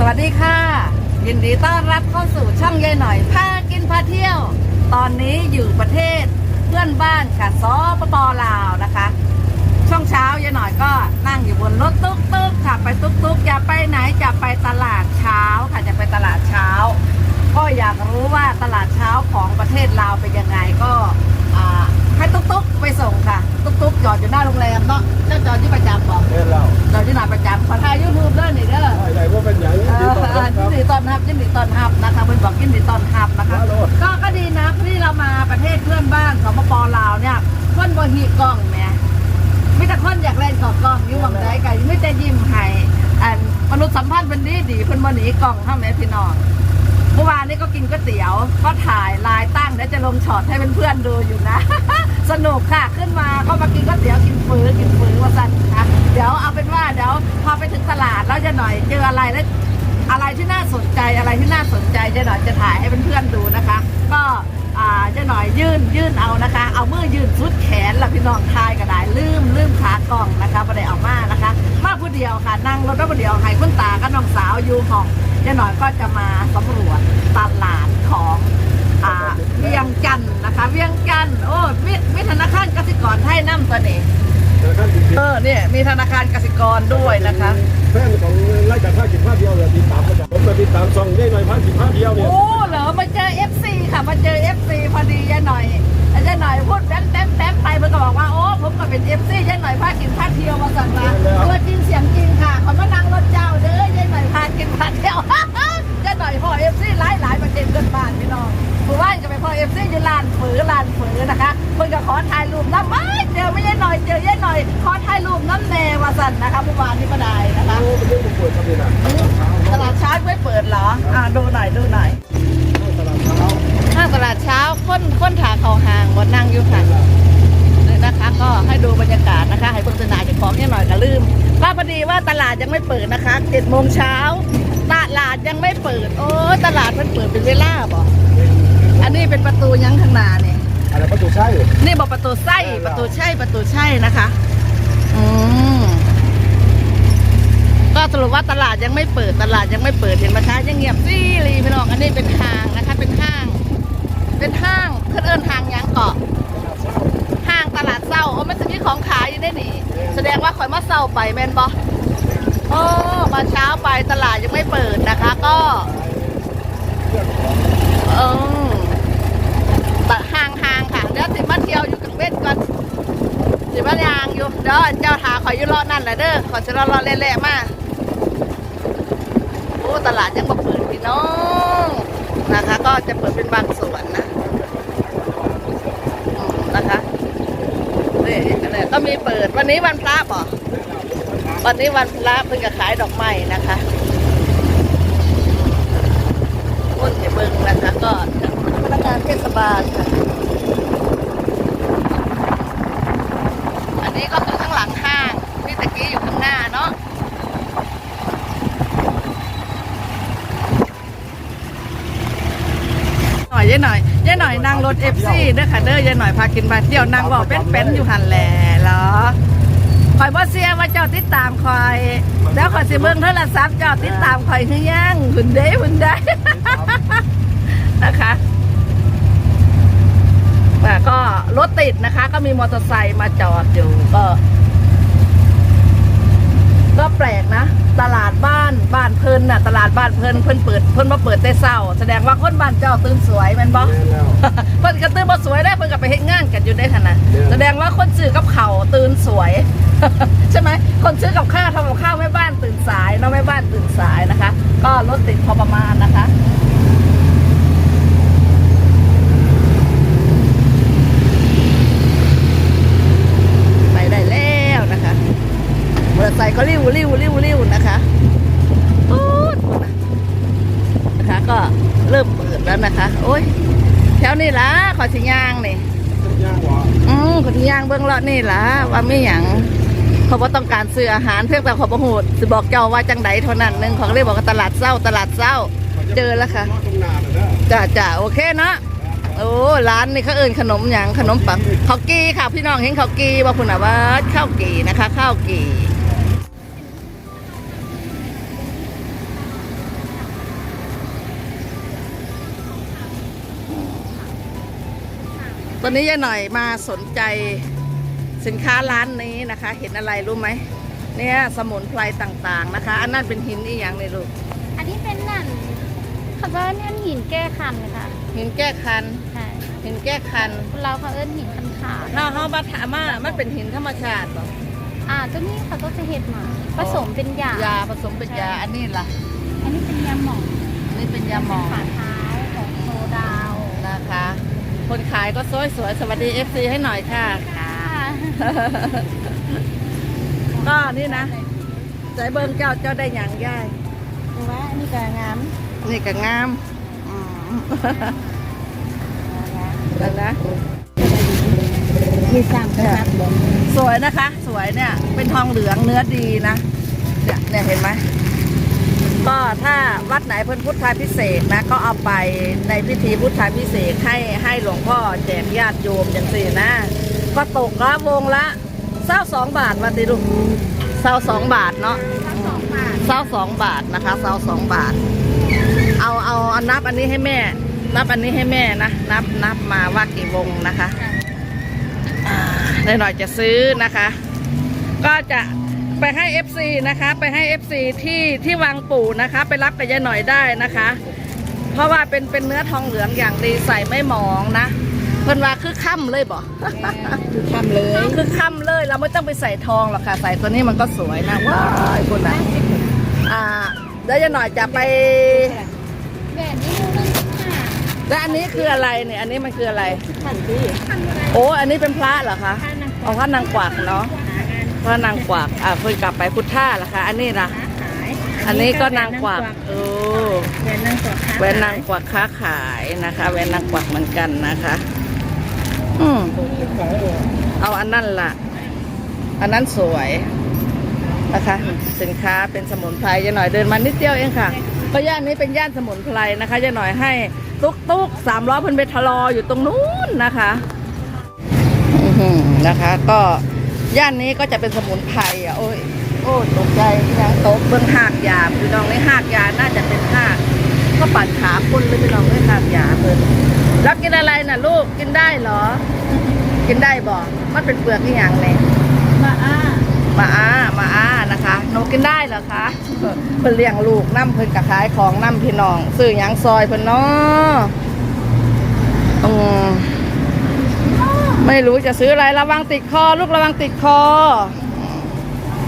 สวัสดีค่ะ ยินดีต้อนรับเข้าสู่ช่องยายหน่อยพากินพาเที่ยว ตอนนี้อยู่ประเทศเพื่อนบ้านค่ะซอปปลาวนะคะ ช่วงเช้ายายหน่อยก็นั่งอยู่บนรถตุ๊กตุ๊กค่ะไปตุ๊กตุ๊กจะไปไหนจะไปตลาดเช้าค่ะจะไปตลาดเช้า ก็อยากรู้ว่าตลาดเช้าของประเทศลาวเป็นยังไงก็ให้ตุ๊กตุ๊กไปส่งค่ะ ตุ๊กตุ๊กจอดอยู่หน้าโรงแรมเนาะเจ้าจอดที่ประจ เป็นดีดีเพิ่นบ่หนีกล้องเท่าแม่พี่น้องเมื่อวานนี้ก็กินก๋วยเตี๋ยว ก็ถ่ายลายตั้งเดี๋ยวจะลงช็อตให้เพื่อนๆดูอยู่นะ สนุกค่ะขึ้นมาก็มากินก๋วยเตี๋ยวกินฝือกินฝือว่าสั่นค่ะเดี๋ยวเอาเป็นว่าเดี๋ยวพอไปถึงตลาดแล้วจะหน่อยเจออะไรแล้วอะไรที่น่าสนใจอะไรที่น่าสนใจจ๊หน่อยจะถ่ายให้เพื่อนๆดูนะคะ ก็ อ่าเจ๊หน่อยยื่นยื่นเอานะคะ เอามือยื่นสุดแขนล่ะพี่น้องทายก็ได้ลืมลืมขากล่องนะคะประเด้เอามานะคะ มาผู้เดียวค่ะ นั่งรถมาผู้เดียวให้คุณตากับน้องสาวอยู่ห้องเจ๊หน่อยก็จะมาสำรวจตลาดของอ่าเวียงจันทน์นะคะ เวียงจันทน์โอ้มีมีธนาคารกสิกรไทยน้ำตัวนี้แต่ขั้น เออเนี่ยมีธนาคารกสิกรด้วยนะคะแฟนของไล่จากผ้ากินผ้าเดียวเลยติดตามมาจากผมมาติดตามซองได้หน่อยผ้ากินผ้าเดียวเนี่ยโอ้เหรอมาเจอ FC ค่ะมาเจอ FC พอดียายหน่อยแล้วยายหน่อยพูดแป๊บแป๊บแป๊บไปมันก็บอกว่าโอ้ผมก็เป็น FC ยายหน่อยพากินพาเที่ยวมาสั่งมาตัวจริงเสียงจริงค่ะขอมานั่งรถเจ้าเด้อยายหน่อยพากินพาเที่ยวยายหน่อย อลานฝือนะคะเพิ่นก็ขอถ่ายรูปน้ำไม่เจอไม่ยายหน่อยเจอยายหน่อย ขอถ่ายรูปน้ำแน่ว่าสั่นนะคะเมื่อวานนี้ก็ได้นะคะโอ้เป็นเรื่องปวดครับนี่นะตลาดเช้าไม่เปิดเหรอ อ่าดูหน่อยดูหน่อยตลาดเช้าห้างตลาดเช้าค้นค้นถาเขาห่างบนนั่งอยู่ค่ะเลยนะคะก็ให้ดูบรรยากาศนะคะ ให้เพิ่งสนาจากของเนี่ยหน่อยก็ลืมว่าพอดีว่าตลาดยังไม่เปิดนะคะเจ็ดโมงเช้าตลาดยังไม่เปิด โอ้ยตลาดมันเปิดเป็นเวลาบ่ อันนี้เป็นประตูยังข้างหน้าเนี่ยอะไรประตูใช่นี่บอกประตูไส้ประตูใช่ประตูใช่นะคะอืมก็สรุปว่าตลาดยังไม่เปิดตลาดยังไม่เปิดเห็นไหมคะยังเงียบซี่รีพี่น้องอันนี้เป็นห้างนะคะ เป็นห้าง เป็นห้างเพื่อนเอิญห้างหยังเกาะห้างตลาดเศร้าโอ้มันจะมีของขายอยู่ได้หนิแสดงว่าข่อยมาเศร้าไปแมนบอโอ้มาเช้าไปตลาดยังไม่เปิดนะคะ ก็เออแต่ห่างห่างๆค่ะเดี๋ยวสิมาเที่ยวอยู่กังเวทก่อนสิมายางอยู่เดี๋ยวเจ้าทาขอยอยู่รอนั่นแหละเด้อขอยจะรอรอเล่ๆมาโอ้ตลาดยังมาเปิดพี่น้องนะคะ ก็จะเปิดเป็นบางส่วนนะนะคะนี่อันก็มีเปิดวันนี้วันพระป่ะวันนี้วันพระเพิ่งจะขายดอกไม้นะคะคนจะเบิ่งนะคะก็พนักงานเทศบาลค่ะ อันนี้ก็คือข้างหลังห้างพี่ตะกี้อยู่ข้างหน้าเนาะ ห น่อยยายหน่อยยายหน่อยนั่งรถเอฟซีเด้อค่ะเด้อยายหน่อยพากินพาเที่ยวนั่งบอกเป็นเป็นๆอยู่หันแหล่เหรอคอยบ่เสียว่าเจ้าติดตามคอย แล้วคอยสิเบิ่งโทรศัพท์เจ้าติดตามคอยคือยังหุ่นเด้หุ่นได้นะคะแต่ก็รถติดนะคะ ก็มีมอเตอร์ไซค์มาจอดอยู่ก็ ก็แปลกนะ ตลาดบ้านบ้านเพิ่นน่ะ ตลาดบ้านเพิ่นเพิ่นเปิดเพิ่นมาเปิดแต่เช้าแสดงว่าคนบ้านเจ้าตื่นสวยแม่นบ่แม่แล้วเพิ่นก็ตื่นบ่สวยได้เพิ่นก็ไปเฮ็ดงานกันอยู่ได้ขนาดแสดงว่าคนซื้อกับเขาวตื่นสวย ใช่ไหมคนซื้อกับข้าวทำกับข้าวแม่บ้านตื่นสายเนาะแม่บ้านตื่นสายนะคะ ก็รถติดพอประมาณนะคะ ไปได้แล้วนะคะม อเตอร์ไซค์ก็ริ้วริ้วริ้วริ้วนะคะปูดนะคะ ก็เริ่มเปิดแล้วนะคะ โอ้ยแถวนี้ล่ะขอสิย่างนี่ย่างหวานอืมขอสิย่างเบื้องเลาะนี่ล่ะว่าไม่หยังเขาบ่ต้องการซื้ออาหารเพียงแต่เขาบ่ฮู้สิบอกเจ้าว่าจังใดเท่านั้นหนึงเขาก็เลยบอกว่าตลาดเศร้าตลาดเศร้า เจอแล้วค่ะตรงนาเลยนะจ้าจ้าโอเคเนาะโอ้ร้านนี่เขาเอินขนมอย่างขนมปังข้าวกีค่ะพี่น้องเห็นข้าวกีว่าคุณอาว่าข้าวกีนะคะข้าวกี วันนี้ยายหน่อยมาสนใจสินค้าร้านนี้นะคะ เห็นอะไรรู้ไหมเนี่ยสมุนไพรต่างๆนะคะ อันนั้นเป็นหินอีกอย่างเลยลูกอันนี้เป็นนั่นเขาว่าเนี่ยหินแก้คันค่ะหินแก้คันใช่หินแก้คันเราเขาเอิ้นหินคันขาดถ้าเขามาถามว่ามันเป็นหินธรรมชาติเหรออ่าตัวนี้เขาก็จะเห็ดมาผสมเป็นยายาผสมเป็นยาอันนี้ล่ะ อันนี้เป็นยาหมองอันนี้เป็นยาหมองฝ่าเท้าของโซดาวนะคะ คนขายก็สวยสวยๆสวัสดีเอฟซีให้หน่อยค่ะค่ะก็นี่นะใจเบิ้งเจ้าเจ้าได้อย่างย่ายดูว่าอันนี้ก็งามนี่ก็งามอืมนั่นนะมีสามกระดับบ่สวยนะคะ สวยเนี่ย เป็นทองเหลืองเนื้อดีนะเนี่ยเนี่ยเห็นไหม ก็ถ้าวัดไหนเพิ่นพุทธาพิเศษนะก็เอาไปในพิธีพุทธาพิเศษให้ให้หลวงพ่อแจกญาติโยมอย่างสี่นะ ก็ตกละวงละเศร้าสองบาทมาติลูกเศร้าสองบาทเนาะเศร้าสองบาทนะคะเศร้าสองบาท เอาเอาเอานับอันนี้ให้แม่ นับอันนี้ให้แม่นะนับนับมาว่ากี่วงนะคะอ่าได้หน่อยจะซื้อนะคะ ก็จะ ไปให้ FC นะคะ ไปให้ FC ที่ที่วังปู่นะคะ ไปรับกับยายหน่อยได้นะคะ เพราะว่าเป็นเป็นเนื้อทองเหลืองอย่างดีใส่ไม่หมองนะเพิ่นว่าคือค่ำเลยบ่คือทำเลยคือค่ำเลยเราไม่ต้องไปใส่ทองหรอกค่ะ ใส่ตัวนี้มันก็สวยนะว้ายคุณนะอ่าแล้วยายหน่อยจะไปแบบนี้มูนึงค่ะแล้วอันนี้คืออะไรเนี่ยอันนี้มันคืออะไรขันดีโอ้ อันนี้เป็นพระเหรอคะข้านังเอาพระนางกวักเนาะ หางานพระนางกวักอ่าเพิ่นกลับไปพุทธาเหรอคะอันนี้นะขายอันนี้ก็นางกวักโอ้แหวนนางกวักค่ะแหวนนางกวักค้าขายนะคะแหวนนางกวักเหมือนกันนะคะ อืมเอาอันนั้นล่ะ อันนั้นสวยนะคะ สินค้าเป็นสมุนไพรยายหน่อยเดินมานิดเดียวเองค่ะก็ย่านนี้เป็นย่านสมุนไพรนะคะยายหน่อยให้ตุ๊กตุ๊กสามล้อเพิ่นไปทะลออยู่ตรงนู้นนะคะ อื้อหือนะคะ ก็ ย่านนี้ก็จะเป็นสมุนไพรอะโอ้ยโอ้ยตกใจยังตกเบื้องหากยาพี่น้องในหากยาน่าจะเป็นหากก็ปัดขาคนเลยพี่น้องในหากยาเพิ่นแล้วกินอะไรน่ะลูกกินได้เหรอ กินได้บ่มันเป็นเปลือกที่อย่างเนี่ยมาอ้ามาอ้ามาอ้านะคะหนูกินได้เหรอคะเพิ่นเลี้ยงลูกน้ำเพิ่นกะขายของน้ำพี่น้องซื้อหยังซอยเพิ่นเนาะอืม ไม่รู้จะซื้ออะไรระวังติดคอ ลูกระวังติดคอ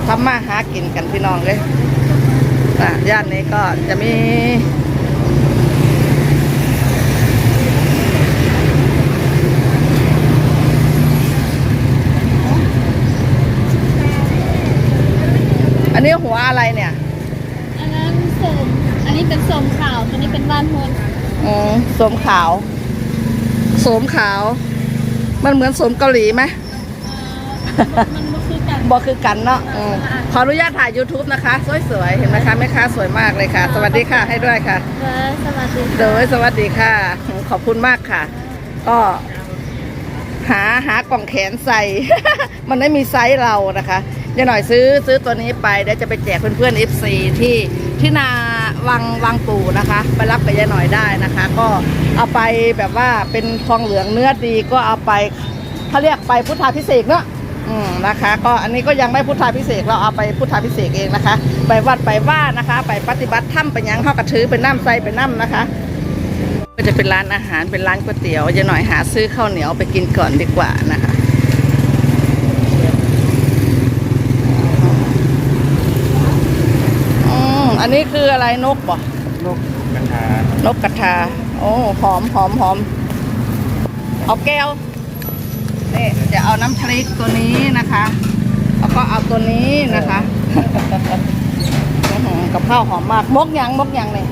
ทำมาหากินกันพี่น้องเลยอะย่านนี้ก็จะมี อันนี้หัวอะไรเนี่ย อันนั้นสมอันนี้เป็นสมขาวตัวนี้เป็นบ้านโฮนอืมสวมขาวสวมขาว มันเหมือนสมเกาหลีไหมมันก็คือกันบอกคือกันเนาะอืมขออนุญาตถ่าย YouTube นะคะ สวยๆ เห็นไหมคะแม่ค้าสวยมากเลยค่ะ สวัสดีค่ะให้ด้วยค่ะเออสวัสดีโดยสวัสดีค่ะ ขอบคุณมากค่ะ ก็หาหากล่องแขนใส่ มันไม่มีไซส์เรานะคะเดี๋ยวหน่อยซื้อซื้อตัวนี้ไปเดี๋ยวจะไปแจกเพื่อนๆ FC ที่ที่นา วังวังปู่นะคะ ไปรับกับยายหน่อยได้นะคะ ก็เอาไปแบบว่าเป็นทองเหลืองเนื้อดีก็เอาไปเขาเรียกไปพุทธาพิเศษเนาะอืมนะคะ ก็อันนี้ก็ยังไม่พุทธาพิเศษเราเอาไปพุทธาพิเศษเองนะคะ ไปวัดไปว่านะคะ ไปปฏิบัติถ้ำไปยังเข้ากระถือเป็นน้ำใสเป็นน้ำนะคะก็จะเป็นร้านอาหารเป็นร้านก๋วยเตี๋ยวจะหน่อยหาซื้อข้าวเหนียวไปกินก่อนดีกว่านะคะ อันนี้คืออะไรนกบ่นกกระทานกกระทา โอ้หอมหอมหอมเอาแก้วนี่จะเอาน้ำพริกตัวนี้นะคะ แล้วก็เอาตัวนี้นะคะอื้อหือกับข้าวหอมมากมกยังมกยังเนี่ย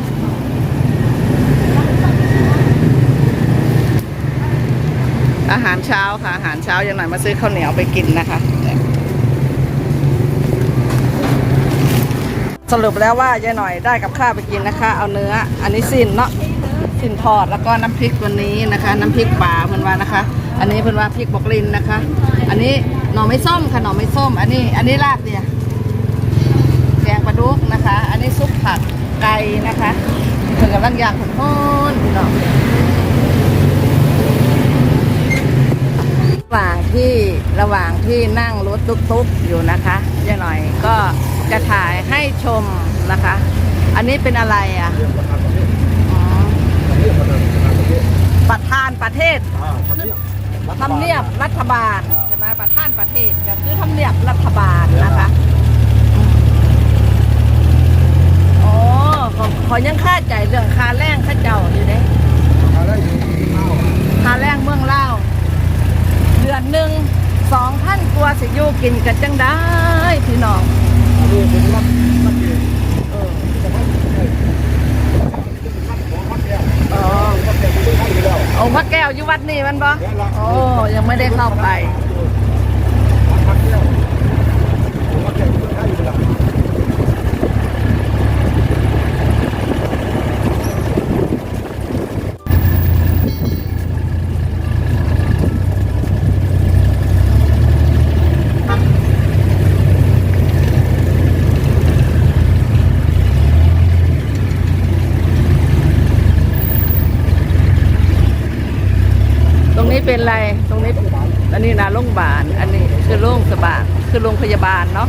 อาหารเช้าค่ะ อาหารเช้ายังหน่อยมาซื้อข้าวเหนียวไปกินนะคะ สรุปแล้วว่ายายหน่อยได้กับข้าวไปกินนะคะ เอาเนื้อ อันนี้สิ้นเนาะสิ้นทอดแล้วก็น้ำพริกตัวนี้นะคะ น้ำพริกป่าเพื่อนว่านะคะ อันนี้เพื่อนว่าพริกบกลินนะคะ อันนี้หน่อไม้ส้มค่ะหน่อไม้ส้ม อันนี้ อันนี้ลาบเนี่ยแกงปลาดุกนะคะ อันนี้ซุปผักไก่นะคะเพื่อนกำลังย่างผลพอนพี่น้อง ระหว่างที่ระหว่างที่นั่งรถตุ๊กๆอยู่นะคะยายหน่อยก็จะถ่ายให้ชมนะคะ อันนี้เป็นอะไรอะประธานประเทศอ๋อเรียกประธานประเทศทำเนียบรัฐบาลใช่ไหมประธานประเทศก็คือทำเนียบรัฐบาลนะคะโอ้ขอขอยังค่าใจเรื่องค่าแรงค่าเจ้าอยู่เด้ค่าแรงเมืองเล่า ดือนหนึ่งสองพันกว่าสิอยู่กินกันจังได้พี่น้องเป็นรับรับเองเออจะให้ให้รับของวัดแก้วอ๋อวัดแก้วเอยู่แล้วเอาพระแก้วอยู่วัดนี่มันบ่แล้วละโอ้ยังไม่ได้เข้าไป วัดแก้ววัดแก้วเป็นให้อยู่แล้ว ตรงนี้ เป็นไรตรงนี้อันนี้นะโรงพยาบาล อันนี้คือโรงพยาบาลคือโรงพยาบาลเนาะ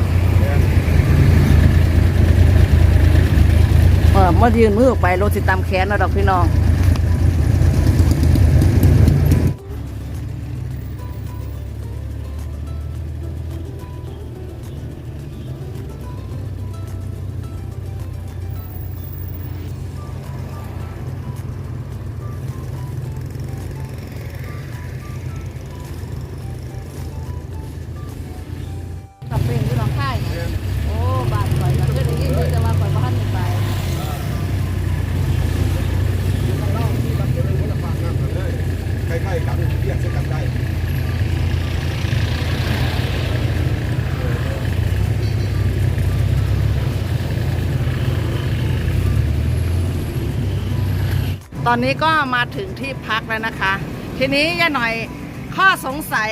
เออมายืนมือออกไปรถติดตามแขนเนาะดอกพี่น้อง ใกล้ๆกันเรียกเส้นกันได้ตอนนี้ก็มาถึงที่พักแล้วนะคะ ทีนี้ย่าหน่อยข้อสงสัย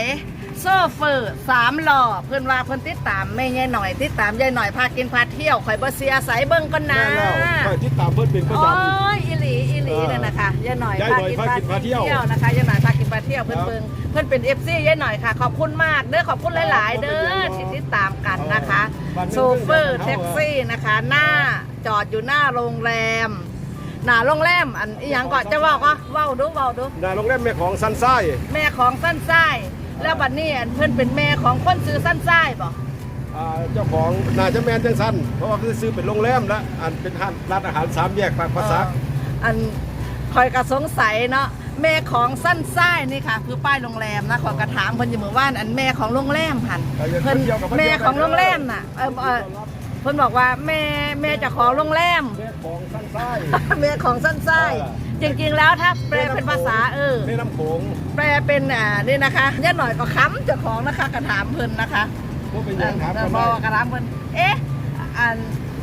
โซเฟอร์สามหล่อเพื่อนว่าเพื่อนติดตามแม่ย่าหน่อย ติดตามยายหน่อยพากินพาเที่ยวข่อยบ่เสียใสเบิ่งก่อนนะแม่แล้วคอยติดตามเพิ่นเป็นประโอ้จำยอีห ลีอีหลีนั่นนะคะยายหน่อยยายหน่อยพากินพาเที่ยวนะคะยายหน่อยพากินพาเที่ยวเพื่อนครับเบิ่งเพื่อนเป็นเอฟซียายหน่อยค่ะ ขอบคุณมากเด้อขอบคุณหลาย ๆ เด้อที่ติดตามกันนะคะบ้านเมืองโซเฟอร์แท็กซี่นะคะ หน้าจอดอยู่หน้าโรงแรมหน้าโรงแรมอันอีหยังก่อนจะเว่าก็เว้าดูเว้าดูนาโรงแรมแม่ของซันไส้แม่ของสั้นไส้แล้วบัดนี้อันเพื่อนเป็นแม่ของคนซื้อสั้นไส้บ่อ่าเจ้าของนาจะแมนจังสันเพราะว่าคือซื้อเป็นโรงแรมแล้วอันเป็นร้านร้านอาหารสามแยกปากภาษาเอออัน คอยกระสงสัยเนาะแม่ของสั้นไส้นี่ค่ะ คือป้ายโรงแรมนะขอกระถามเพิ่นอยู่เมื่อวานอันแม่ของโรงแรมหันเพิ่นแม่ของโรงแรมน่ะเออเออเพิ่นบอกว่าแม่แม่เจะของโรงแรม แม่ของซันไส้ แม่ของสั้นไส้เออ จริงๆแล้วถ้าแปลเป็นภาษาเออ แม่น้ำโขงแปลเป็นอ่านี่นะคะย่าหน่อยก็ค้ำเจ้าของนะคะกระถามเพิ่นนะคะ พวกเป็นหเอยังถามอกันบได้อกกระถามเพิ่นเอ๊ะอัน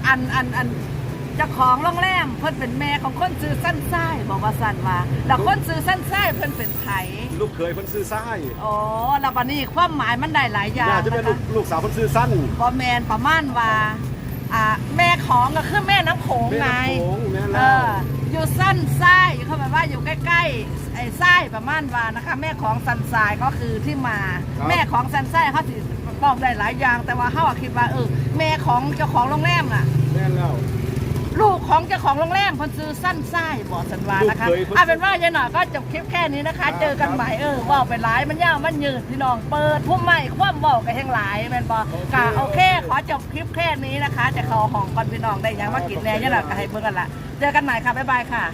อันอันอันเจ้าของโรงแรมเพิ่นเป็นแม่ของคนซื้อสั้นไส้บอกว่าสั้นว่าแต่คนซื้อสั้นไส้เพิ่นเป็นไผลูกเคยเพิ่นซื้อไส้อ๋อแล้วบัดนี้ความหมายมันได้หลายอย่างน่าจะเป็นนะลูกคะลูกสาวเพิ่นซื้อสั้นบอแมนประมาณว่าอ่าแม่ของก็คือแม่น้ำโขงแม่ไง น้ำโขงแม่เอแล้วออยู่สั้นไส้เขาแบบว่าอยู่ใกล้ๆไอ้ไส้ประมาณว่านะคะ แม่ของสันทรายก็คือที่มา แม่ของสันไส้เขาสิปอบได้หลายอย่าง แต่ว่าเขาอะคิดว่าเออแม่ของเจ้าของโรงแรมน่ะ แม่แล้ว ลูกของเจ้าของโรงแรมคนซื้อสั้นไส้บอกสันวานะคะลูกเคยเพิ่นเอาเป็นว่ายายหน่อยก็จบคลิปแค่นี้นะคะครับเจอกันใหม่เออบอกไปหลายมันยาวมันยืดพี่น้องเปิดพุ่มใหม่คว่ำบอกกันแห่งหลายแมนบอกกะโอเค ขอจบคลิปแค่นี้นะคะ จะเข้าห้องก่อนพี่น้องได้ยังว่ากินแน่ยายหน่อยก็ให้เบิ่งกันละเจอกันใหม่ค่ะบ๊ายบายค่ะ